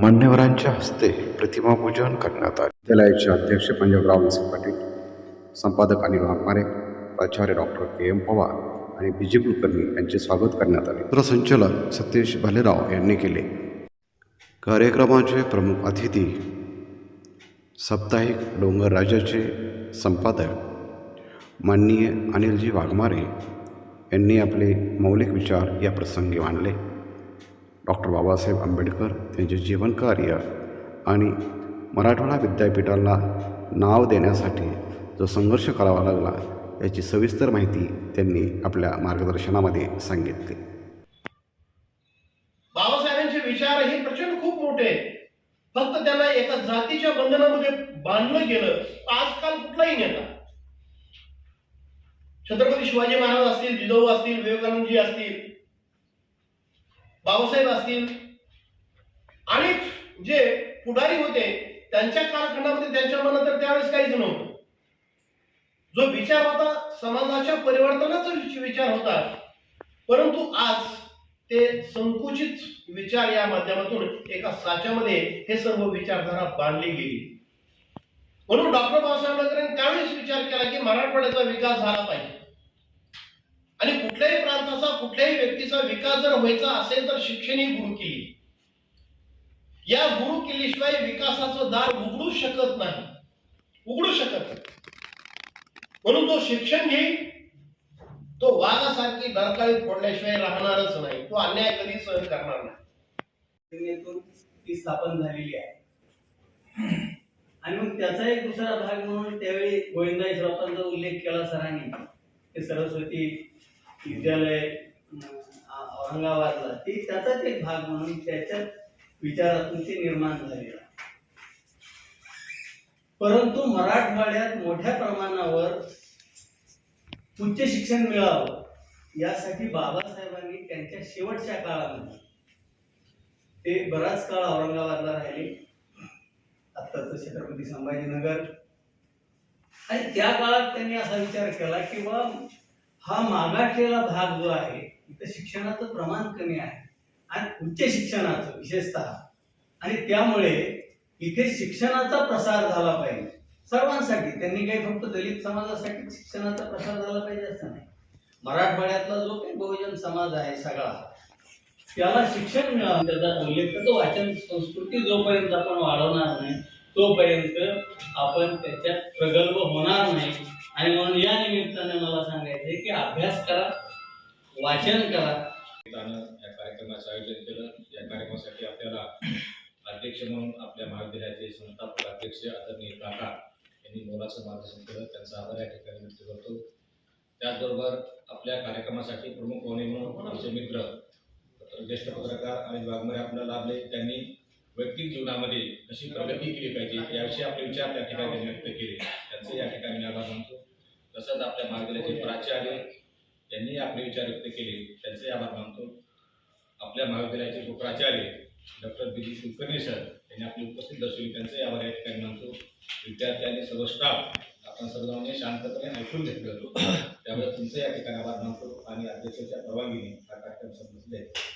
मान्यवरांच्या हस्ते प्रतिमापूजन करण्यात आले. विद्यालयाचे अध्यक्ष पंजाबराव विसे पाटील संपादक अनिल वाघमारे प्राचार्य डॉक्टर के एम पवार आणि बी जे कुलकर्णी यांचे स्वागत करण्यात आले. सूत्रसंचालन सतीश भालेराव यांनी केले. कार्यक्रमाचे प्रमुख अतिथी साप्ताहिक डोंगर राजाचे संपादक माननीय अनिलजी वाघमारे यांनी आपले मौलिक विचार या प्रसंगी मांडले. डॉक्टर बाबासाहेब आंबेडकर त्यांचे जीवनकार्य आणि मराठवाडा विद्यापीठाला नाव देण्यासाठी जो संघर्ष करावा लागला याची सविस्तर माहिती त्यांनी आपल्या मार्गदर्शनामध्ये सांगितली. बाबासाहेबांचे विचार हे प्रचंड खूप मोठे. फक्त त्यांना एका जातीच्या बंधनामध्ये बांधलं गेलं आजकाल कुठलाही नेता. छत्रपती शिवाजी महाराज असतील जिजाऊ असतील विवेकानंदजी असतील बाबासाहेब असतील. आणि जे पुढारी होते त्यांच्या कालखंडामध्ये त्यांच्या मनात तर त्यावेळेस काहीच नव्हतं. जो विचार होता समाजाच्या परिवर्तनाचा विचार होता. परंतु आज ते संकुचित विचार या माध्यमातून एका साच्यामध्ये हे सर्व विचारधारा बांधली गेली. म्हणून डॉक्टर बाबासाहेब आंबेडकरांनी त्यावेळेस विचार केला की मराठवाड्याचा विकास झाला पाहिजे. आणि कुठल्याही प्रांताचा कुठल्याही व्यक्तीचा विकास जर व्हायचा असेल तर शिक्षण ही गुरु केली. या गुरु केल्याशिवाय विकासाचं दार उघडू शकत नाही. उघडू शकत नाही. म्हणून जो शिक्षण घेईल तो वाघासारखी डरकाळी फोडल्याशिवाय राहणारच नाही. तो अन्याय कधी सहन करणार नाही. ती स्थापन झालेली आहे. आणि मग त्याचा एक दुसरा भाग म्हणून त्यावेळी गोविंदाई श्रोतांचा उल्लेख केला सरांनी. ते सरस्वती विद्यालय औरंगाबादला ती त्याचाच एक भाग म्हणून त्याच्यात विचारातून ते निर्माण झालेलं परंतु मराठवाड्यात मोठ्या प्रमाणावर उच्च शिक्षण मिळावं यासाठी बाबासाहेबांनी त्यांच्या शेवटच्या काळामध्ये ते बराच काळ औरंगाबादला राहिले. आत्ताचं छत्रपती संभाजीनगर. आणि त्या काळात त्यांनी असा विचार केला की बा हा मागाटलेला भाग जो आहे इथं शिक्षणाचं प्रमाण कमी आहे. आणि उच्च शिक्षणाचं विशेषतः. आणि त्यामुळे इथे शिक्षणाचा प्रसार झाला पाहिजे. सर्वांसाठी त्यांनी काही फक्त दलित समाजासाठी शिक्षणाचा प्रसार झाला पाहिजे असं नाही. मराठवाड्यातला जो काही बहुजन समाज आहे सगळा त्याला शिक्षण मिळावं त्याचा उल्लेख तो वाचन संस्कृती जोपर्यंत आपण वाढवणार नाही तोपर्यंत आपण त्याच्यात प्रगल्भ होणार नाही. आणि म्हणून या निमित्ताने मला सांगायचं आहे की अभ्यास करा वाचन करा. या कार्यक्रमाचं आयोजन केलं. या कार्यक्रमासाठी आपल्याला अध्यक्ष म्हणून आपल्या महाविद्यालयाचे संस्थापक अध्यक्ष आदरणीय काका यांनी मोलाचं मार्गदर्शन केलं. त्यांचा आभार या ठिकाणी व्यक्त करतो. त्याचबरोबर आपल्या कार्यक्रमासाठी प्रमुख पाहुणे म्हणून आमचे मित्र ज्येष्ठ पत्रकार आणि वाघमय आपल्याला लाभले. त्यांनी वैयक्तिक जीवनामध्ये कशी प्रगती केली पाहिजे याविषयी आपले विचार त्या ठिकाणी व्यक्त केले. त्यांचे या ठिकाणी आभार मानतो. तसंच आपल्या महाविद्यालयाचे प्राचार्य यांनी आपले विचार व्यक्त केले. त्यांचे आभार मानतो. आपल्या महाविद्यालयाचे उपप्राचार्य doctor B. G Kulkarni sir यांनी आपली उपस्थित दर्शवली. त्यांचे आभार या ठिकाणी मानतो. विद्यार्थी आणि सर्व स्टाफ आपण सर्वजणांनी शांतपणे ऐकून घेतलं त्यामुळे तुमचे या ठिकाणी आभार मानतो. आणि अध्यक्षाच्या परवानगीने हा कार्यक्रम संपलेला आहे.